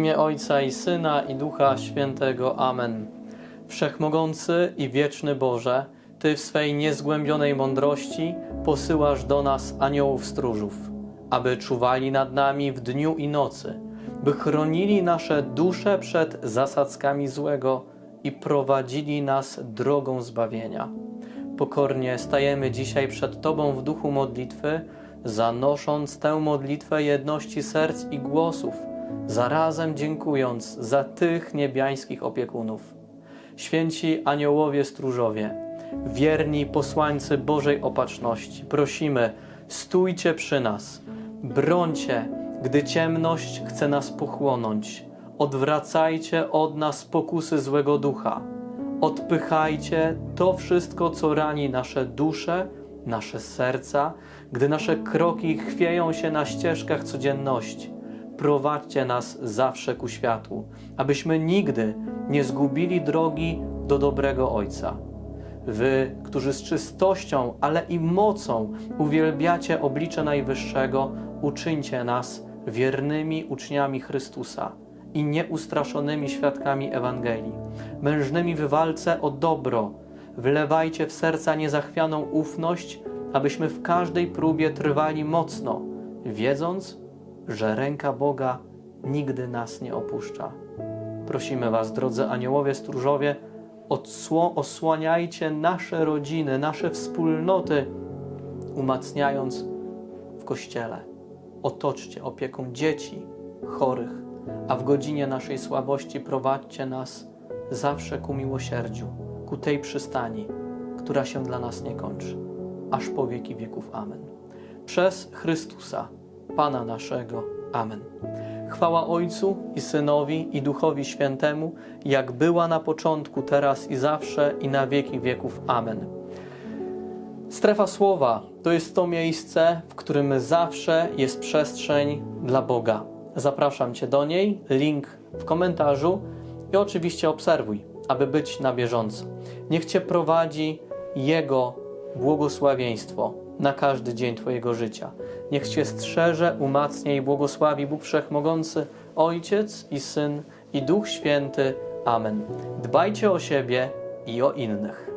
imię Ojca i Syna i Ducha Świętego. Amen. Wszechmogący i wieczny Boże, Ty w swej niezgłębionej mądrości posyłasz do nas aniołów stróżów, aby czuwali nad nami w dniu i nocy, by chronili nasze dusze przed zasadzkami złego i prowadzili nas drogą zbawienia. Pokornie stajemy dzisiaj przed Tobą w duchu modlitwy, zanosząc tę modlitwę jedności serc i głosów, zarazem dziękując za tych niebiańskich opiekunów. Święci aniołowie stróżowie, wierni posłańcy Bożej opatrzności, prosimy, stójcie przy nas, brońcie, gdy ciemność chce nas pochłonąć, odwracajcie od nas pokusy złego ducha, odpychajcie to wszystko, co rani nasze dusze, nasze serca, gdy nasze kroki chwieją się na ścieżkach codzienności. Prowadźcie nas zawsze ku światłu, abyśmy nigdy nie zgubili drogi do dobrego Ojca. Wy, którzy z czystością, ale i mocą uwielbiacie oblicze Najwyższego, uczyńcie nas wiernymi uczniami Chrystusa i nieustraszonymi świadkami Ewangelii, mężnymi w walce o dobro. Wlewajcie w serca niezachwianą ufność, abyśmy w każdej próbie trwali mocno, wiedząc, że ręka Boga nigdy nas nie opuszcza. Prosimy Was, drodzy aniołowie stróżowie, odsło- osłaniajcie nasze rodziny, nasze wspólnoty, umacniając w Kościele. Otoczcie opieką dzieci, chorych, a w godzinie naszej słabości prowadźcie nas zawsze ku miłosierdziu, ku tej przystani, która się dla nas nie kończy, aż po wieki wieków. Amen. Przez Chrystusa, Pana naszego. Amen. Chwała Ojcu i Synowi i Duchowi Świętemu, jak była na początku, teraz i zawsze i na wieki wieków. Amen. Strefa słowa to jest to miejsce, w którym zawsze jest przestrzeń dla Boga. Zapraszam Cię do niej, link w komentarzu i oczywiście obserwuj, aby być na bieżąco. Niech Cię prowadzi Jego błogosławieństwo na każdy dzień Twojego życia. Niech Cię strzeże, umacnia i błogosławi Bóg Wszechmogący, Ojciec i Syn i Duch Święty. Amen. Dbajcie o siebie i o innych.